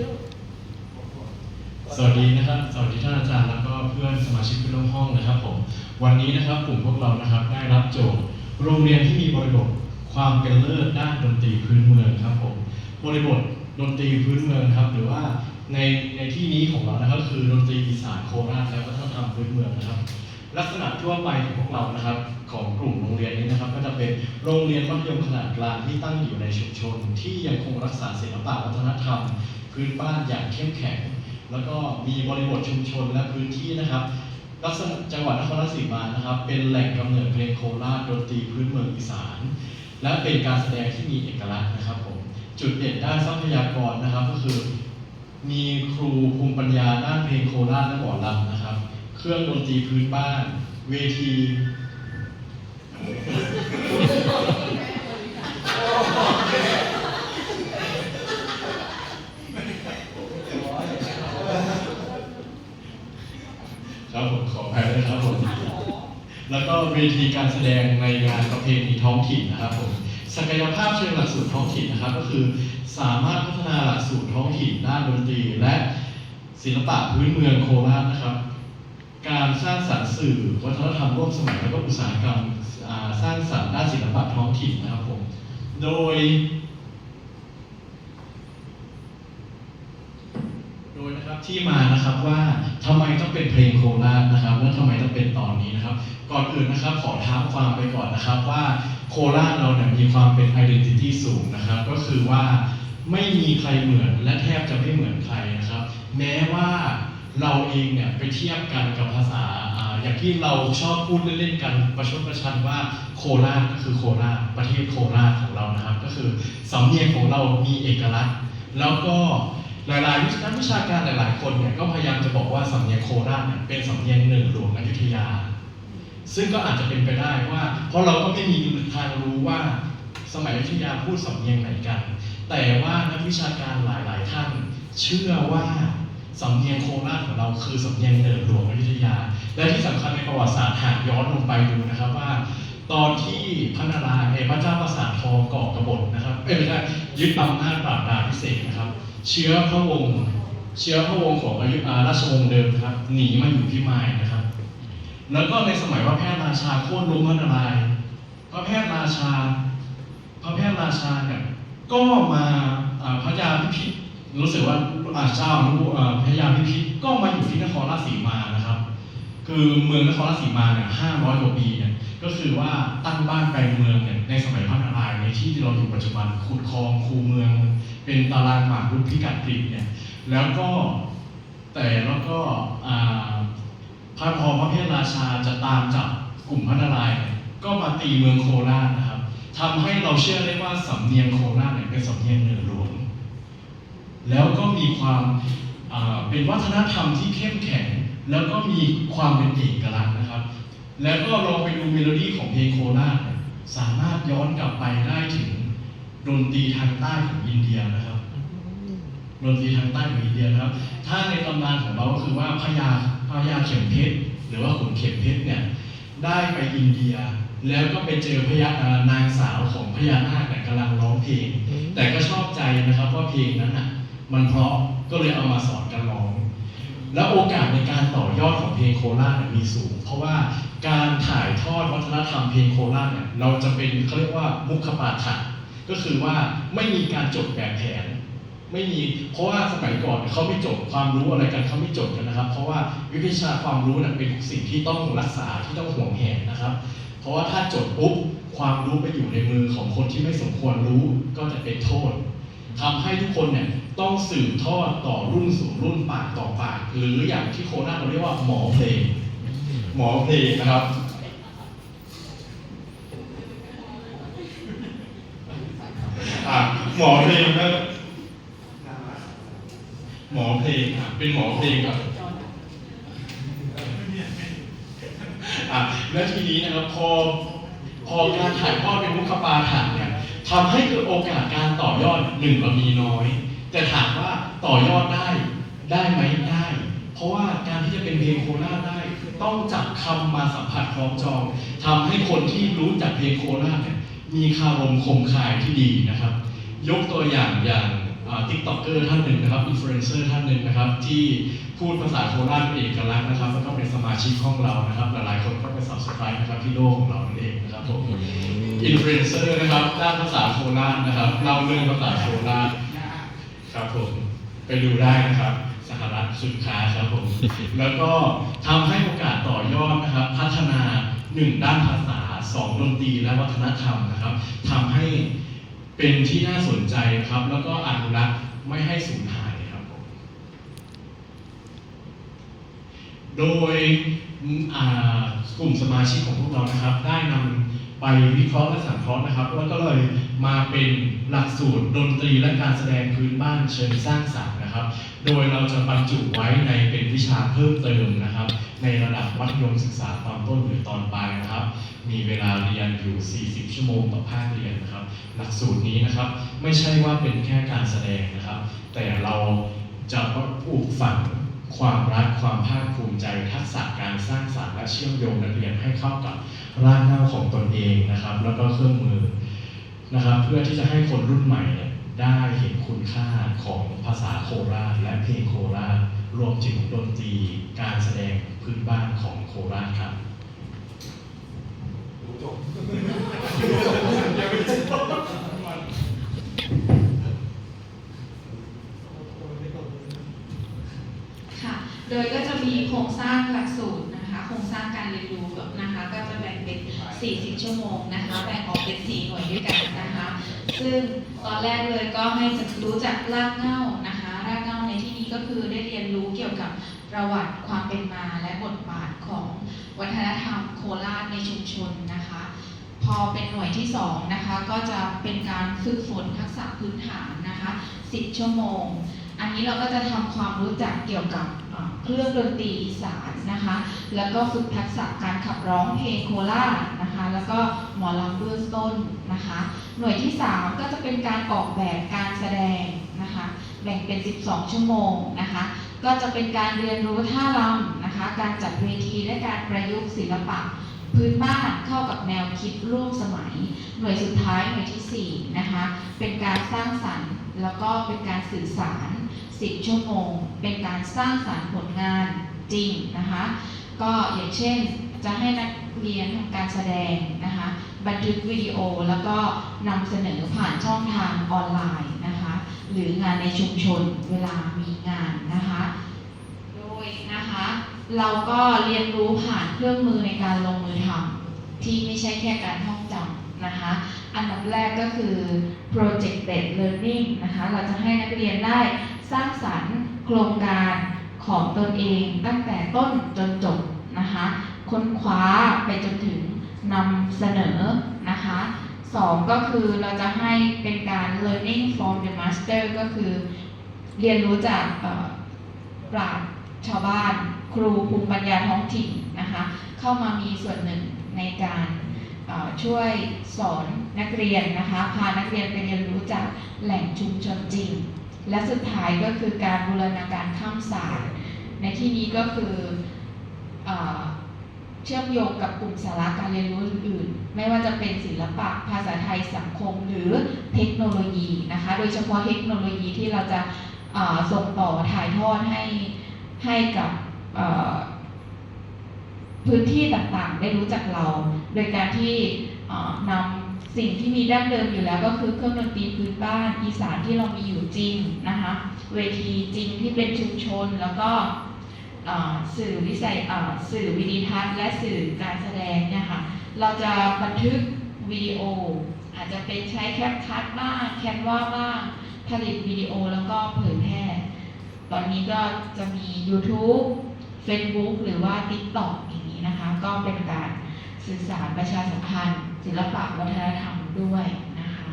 ลูก สวัสดีนะครับ สวัสดีท่านอาจารย์แล้วก็เพื่อนสมาชิกเพื่อนร่วมห้องนะครับผม วันนี้นะครับกลุ่มพวกเรานะครับได้รับโจทย์ โรงเรียนที่มีบริบทความเป็นเลิศด้านดนตรีพื้นเมืองครับผม บริบทดนตรีพื้นเมืองครับ หรือว่าในในที่นี้ของเรานะครับคือดนตรีอีสานโคราชและวัฒนธรรมพื้นเมืองนะครับ ลักษณะทั่วไปของพวกเรานะครับ ของกลุ่มโรงเรียนนี้นะครับ ก็จะเป็นโรงเรียนมัธยมขนาดกลางที่ตั้งอยู่ในชุมชน ที่ยังคงรักษาศิลปะวัฒนธรรม พื้นบ้านอย่างเข้มแข็ง แล้วก็มีบริบทชุมชนและพื้นที่นะครับลักษณะจังหวัดนครราชสีมานะครับ เป็นแหล่งกำเนิดเพลงโคราชดนตรีพื้นเมืองอีสาน และเป็นการแสดงที่มีเอกลักษณ์นะครับผมจุดเด่นด้านทรัพยากรนะครับก็คือ มีครูภูมิปัญญาด้านเพลงโคราชและหมอลำนะครับ เครื่องดนตรีพื้นบ้าน เวที ครับผมขออ ภัยด้วยครับผมแล้วก็เวทีการแสดงในงานประเพณีท้องถิ่นนะครับผมศักยภาพเชิงหลักสูตรท้องถิ่นนะครับก็คือสามารถพัฒนาหลักสูตรท้องถิ่นด้านดนตรี และศิลปะพื้นเมืองโคราชนะครับ การสร้างสรรค์สื่อวัฒนธรรมร่วมสมัยและก็อุตสาหกรรมสร้างสรรค์ด้านศิลปะท้องถิ่นนะครับผมโดย โดยนะครับ ที่มานะครับว่าทำไมต้องเป็นเพลงโคราชนะครับ และทำไมต้องเป็นตอนนี้นะครับ ก่อนอื่นนะครับขอท้าความไปก่อนนะครับว่าโคราชเราเนี่ยมีความเป็น identity สูงนะครับ ก็คือว่าไม่มีใครเหมือนและแทบจะไม่เหมือนใครนะครับ แม้ว่าเราเองเนี่ยไปเทียบกันกับภาษาอย่างที่เราชอบพูดเล่นๆกันประชดประชันว่าโคราชก็คือโคราชประเทศโคราชของเรานะครับ ก็คือสำเนียงของเรามีเอกลักษณ์ แล้วก็ หลายๆวิชานักวิชาการหลายๆ คนเนี่ยก็พยายามจะบอกว่าสำเนียงโคราชเนี่ยเป็นสำเนียงหนึ่งหลวงอยุธยา ซึ่งก็อาจจะเป็นไปได้ว่า เพราะเราก็ไม่มีทางรู้ว่าสมัยอยุธยาพูดสำเนียงไหนกัน แต่ว่านักวิชาการหลายๆ ท่าน เชื่อว่าสำเนียงโคราชของเราคือสำเนียงเหนือหลวงอยุธยา และที่สำคัญในประวัติศาสตร์หากย้อนลงไปดูนะครับว่า ตอนที่พระนารายณ์พระเจ้าประสาททองก่อกบฏนะครับเอ้ยไม่ใช่ยึดอำนาจปราบดาพิเศษนะครับ เชื้อพระวงศ์เชื้อพระวงศ์ของอายุอาราชวงศ์เดิมครับ หนีมาอยู่ที่มายนะครับ แล้วก็ในสมัยพระแพทย์ราชาโค่นล้มพระนารายพระแพทย์ราชา พระแพทย์ราชาเนี่ยก็มาพระยาพิพิธรู้สึกว่าอาเจ้ารู้อ่าพระยาพิพิธก็มาอยู่ที่นครราชสีมานะครับ คือเมืองนครราชสีมาเนี่ยห้าร้อยกว่าปีเนี่ยก็คือว่าตั้งบ้านแปลงเมืองเนี่ยใน ที่เราอยู่ปัจจุบันขุดคลองคูเมือง เป็นตารางหมากรุกพิกัดกรีกเนี่ยแล้วก็แต่แล้วก็พระพอพระเพทราชาจะตามจับกลุ่มพระนารายณ์ก็มาตีเมืองโคราชนะครับทำให้เราเชื่อได้ว่าสำเนียงโคราชเนี่ยเป็นสำเนียงเหนือหลวงแล้วก็มีความเป็นวัฒนธรรมที่เข้มแข็ง แล้วก็มีความเป็นเอกลักษณ์นะครับ แล้วก็ลองไปดูเมโลดี้ของเพลงโคราชเนี่ย สามารถย้อนกลับไปได้ถึงดนตรีทางใต้ของอินเดียนะครับดนตรีทางใต้ของอินเดียนะครับ ถ้าในตำนานของเราก็คือว่าพญาพญาเข็มเพชรหรือว่าขุนเข็มเพชรเนี่ยได้ไปอินเดีย แล้วก็ไปเจอพญาเอ่อนางสาวของพญานาคเนี่ยกำลังร้องเพลง แต่ก็ชอบใจนะครับว่าเพลงนั้นอะมันเพราะก็เลยเอามาสอนกันร้อง แล้วโอกาสในการต่อยอดของเพลงโคราชเนี่ยมีสูง เพราะว่าการถ่ายทอดวัฒนธรรมเพลงโคราชเนี่ยเราจะเป็นเขาเรียกว่ามุขปาฐะก็คือว่าไม่มีการจดแบบแผน ไม่มีเพราะว่าสมัยก่อนเขาไม่จดความรู้อะไรกันเขาไม่จดกันนะครับ เพราะว่าวิชาความรู้เนี่ยเป็นสิ่งที่ต้องรักษาที่ต้องห่วงแหนนะครับ เพราะว่าถ้าจดปุ๊บความรู้ไปอยู่ในมือของคนที่ไม่สมควรรู้ก็จะเป็นโทษทำให้ทุกคนเนี่ย ต้องสืบทอดต่อรุ่นสู่รุ่นปากต่อปาก หรืออย่างที่โคราเราเรียกว่าหมอเพลง หมอเพลงนะครับ หมอเพลงนะหมอเพลงอะเป็นหมอเพลงครับอะและทีนี้นะครับพอพอการถ่ายทอดเป็นมุขปาฐานเนี่ยทำให้เกิดโอกาสการต่อยอดหนึ่งเรามีน้อย แต่ถามว่าต่อยอดได้ได้ไหมได้ เพราะว่าการที่จะเป็นเพลงโคราชได้ ต้องจับคำมาสัมผัสคล้องจองทำให้คนที่รู้จักเพลงโคราชเนี่ยมีคารมคมคายที่ดีนะครับ ยกตัวอย่างอย่างทิกต็อกเกอร์ท่านหนึ่งนะครับอินฟลูเอนเซอร์ท่านหนึ่งนะครับ ที่พูดภาษาโคราชเป็นเอกลักษณ์นะครับแล้วก็เป็นสมาชิกห้องเรานะครับ หลายๆคนก็ไป subscribe นะครับที่โลกของเรานั่นเองนะครับผมอินฟลูเอนเซอร์นะครับด้านภาษาโคราชนะครับเล่าเรื่องภาษาโคราช ครับผมไปดูได้นะครับสหรัฐสุดค้าครับผม แล้วก็ทำให้โอกาสต่อยอดนะครับ พัฒนาหนึ่งด้านภาษาสองดนตรีและวัฒนธรรมนะครับทำให้เป็นที่น่าสนใจนะครับ แล้วก็อนุรักษ์ไม่ให้สูญหายครับผมโดยอ่ากลุ่มสมาชิกของพวกเรานะครับ ได้นำ ไปวิเคราะห์และสังเคราะห์นะครับ แล้วก็เลยมาเป็นหลักสูตรดนตรีและการแสดงพื้นบ้านเชิงสร้างสรรค์นะครับ โดยเราจะบรรจุไว้ในเป็นวิชาเพิ่มเติมนะครับ ในระดับมัธยมศึกษาตอนต้นหรือตอนปลายนะครับ มีเวลาเรียนอยู่ 40 ชั่วโมงต่อภาคเรียนนะครับ หลักสูตรนี้นะครับ ไม่ใช่ว่าเป็นแค่การแสดงนะครับ แต่เราจะปลูกฝังความรักความภาคภูมิใจทักษะการสร้างสรรค์และเชื่อมโยงนักเรียนให้เข้ากับ รากเหง้าของตนเองนะครับ แล้วก็เครื่องมือนะครับ เพื่อที่จะให้คนรุ่นใหม่เนี่ยได้เห็นคุณค่าของภาษาโคราชและเพลงโคราชรวมถึงดนตรีการแสดงพื้นบ้านของโคราชครับค่ะโดยก็จะมีโครงสร้างหลักสูตรนะ คะโครงสร้างการเรียนรู้นะคะ ก็จะแบ่งเป็น 40 ชั่วโมงนะคะ แบ่งออกเป็น 4 หน่วยด้วยกันนะคะ ซึ่งตอนแรกเลยก็ให้รู้จักรากเหง้านะคะ รากเหง้าในที่นี้ก็คือได้เรียนรู้เกี่ยวกับประวัติความเป็นมาและบทบาทของวัฒนธรรมโคราชในชุมชนนะคะ พอเป็นหน่วยที่สองนะคะก็จะเป็นการฝึกฝนทักษะพื้นฐานนะคะ 10 ชั่วโมง อันนี้เราก็จะทำความรู้จักเกี่ยวกับ เครื่องดนตรีอีสานนะคะ แล้วก็ฝึกทักษะการขับร้องเพลงโคราชนะคะ แล้วก็หมอลำเบื้องต้นนะคะ หน่วยที่ 3 ก็จะเป็นการออกแบบการแสดงนะคะ แบ่งเป็น 12 ชั่วโมงนะคะ ก็จะเป็นการเรียนรู้ท่ารำนะคะ การจัดเวทีและการประยุกต์ศิลปะพื้นบ้านเข้ากับแนวคิดร่วมสมัย หน่วยสุดท้ายหน่วยที่4นะคะ เป็นการสร้างสรรค์ แล้วก็เป็นการสื่อสาร 10 ชั่วโมง เป็นการสร้างสรรค์ผลงานจริงนะคะ ก็อย่างเช่นจะให้นักเรียนทำการแสดงนะคะ บันทึกวิดีโอแล้วก็นำเสนอผ่านช่องทางออนไลน์นะคะ หรืองานในชุมชนเวลามีงานนะคะ โดยนะคะ เราก็เรียนรู้ผ่านเครื่องมือในการลงมือทำที่ไม่ใช่แค่การท่องจำนะคะ อันดับแรกก็คือ project based learning นะคะ เราจะให้นักเรียนได้ สร้างสรรค์โครงการของตนเองตั้งแต่ต้นจนจบนะคะ ค้นคว้าไปจนถึงนำเสนอนะคะสองก็คือเราจะให้เป็นการ learning from the master ก็คือ เรียนรู้จากปราชญ์ชาวบ้าน ครูภูมิปัญญาท้องถิ่นนะคะ เข้ามามีส่วนหนึ่งในการช่วยสอนนักเรียนนะคะ พานักเรียนไปเรียนรู้จากแหล่งชุมชนจริง และสุดท้ายก็คือการบูรณาการข้ามศาสตร์ในที่นี้ก็คือเอ่อเชื่อมโยงกับกลุ่มสาระการเรียนรู้อื่นๆ ไม่ว่าจะเป็นศิลปะภาษาไทยสังคมหรือเทคโนโลยีนะคะ โดยเฉพาะเทคโนโลยีที่เราจะส่งต่อถ่ายทอดให้ให้กับพื้นที่ต่างๆ ได้รู้จักเรา โดยการที่นำ สิ่งที่มีดั้งเดิมอยู่แล้วก็คือเครื่องดนตรีพื้นบ้านอีสานที่เรามีอยู่จริงนะคะเวทีจริงที่เป็นชุมชนแล้วก็สื่อวิสัยสื่อวิดีทัศน์และสื่อการแสดงเนี่ยค่ะเราจะบันทึกวิดีโอ อาจจะเป็นใช้แคปคัดบ้างแคนวาบ้างผลิตวิดีโอแล้วก็เผยแพร่ ตอนนี้ก็จะมี YouTube Facebook หรือว่า TikTok อย่างนี้นะคะ ก็เป็นการสื่อสารประชาสัมพันธ์ ศิลปะวัฒนธรรมด้วยนะคะ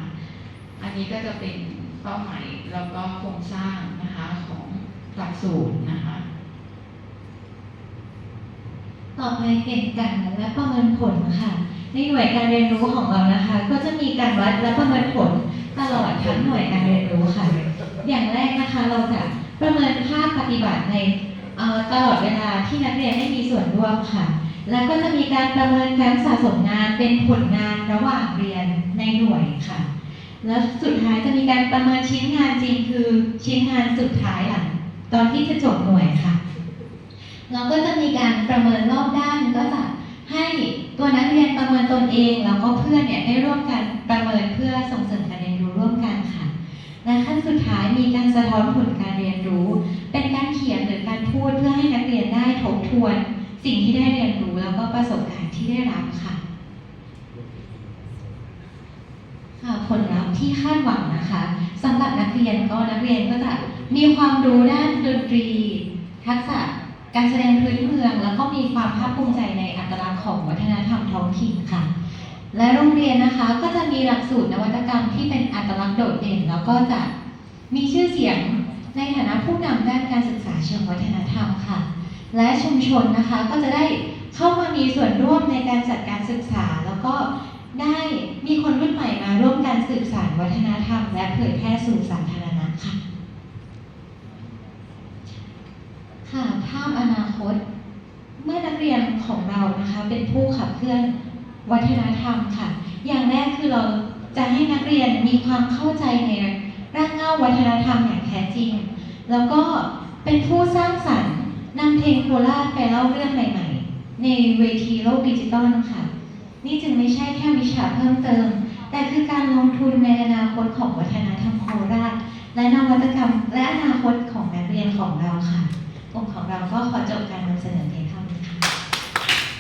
อันนี้ก็จะเป็นเป้าหมายแล้วก็โครงสร้างนะคะของหลักสูตรนะคะ ต่อไปเก่งกันและประเมินผลค่ะ ในหน่วยการเรียนรู้ของเรานะคะ ก็จะมีการวัดและประเมินผลตลอดทั้งหน่วยการเรียนรู้ค่ะ อย่างแรกนะคะเราจะประเมินภาคปฏิบัติในตลอดเวลาที่นักเรียนได้มีส่วนร่วมค่ะ แล้วก็จะมีการประเมินการสะสมงานเป็นผลงานระหว่างเรียนในหน่วยค่ะ แล้วสุดท้ายจะมีการประเมินชิ้นงานจริงคือชิ้นงานสุดท้ายหลังตอนที่จะจบหน่วยค่ะ เราก็จะมีการประเมินรอบด้านก็จะให้ตัวนักเรียนประเมินตนเองแล้วก็เพื่อนเนี่ยได้ร่วมกันประเมินเพื่อส่งเสริมการเรียนรู้ร่วมกันค่ะ และขั้นสุดท้ายมีการสะท้อนผลการเรียนรู้ เป็นการเขียนหรือการพูดเพื่อให้นักเรียนได้ทบทวน สิ่งที่ได้เรียนรู้แล้วก็ประสบการณ์ที่ได้รับค่ะค่ะผลลัพธ์ที่คาดหวังนะคะสำหรับนักเรียนก็นักเรียนก็จะมีความรู้ด้านดนตรี ทักษะการแสดงพื้นเมือง แล้วก็มีความภาคภูมิใจในอัตลักษณ์ของวัฒนธรรมท้องถิ่นค่ะ และโรงเรียนนะคะก็จะมีหลักสูตรนวัตกรรมที่เป็นอัตลักษณ์โดดเด่น แล้วก็จะมีชื่อเสียงในฐานะผู้นำด้านการศึกษาเชิงวัฒนธรรมค่ะ และชุมชนนะคะก็จะได้เข้ามามีส่วนร่วมในการจัดการศึกษา แล้วก็ได้มีคนรุ่นใหม่มาร่วมกันสืบสานวัฒนธรรม และเผยแพร่สู่สาธารณะค่ะค่ะภาพอนาคต เมื่อนักเรียนของเรานะคะเป็นผู้ขับเคลื่อนวัฒนธรรมค่ะ อย่างแรกคือเราจะให้นักเรียนมีความเข้าใจในรากเหง้าวัฒนธรรมอย่างแท้จริง แล้วก็เป็นผู้สร้างสรรค์ นำเพลงโคราชไปเล่าเรื่องใหม่ ๆ ในเวทีโลกดิจิตอลค่ะ นี่จึงไม่ใช่แค่วิชาเพิ่มเติม แต่คือการลงทุนในอนาคตของวัฒนธรรมโคราช และนวัตกรรมและอนาคตของนักเรียนของเราค่ะกลุ่มของเราก็ขอจบการนำเสนอเพียง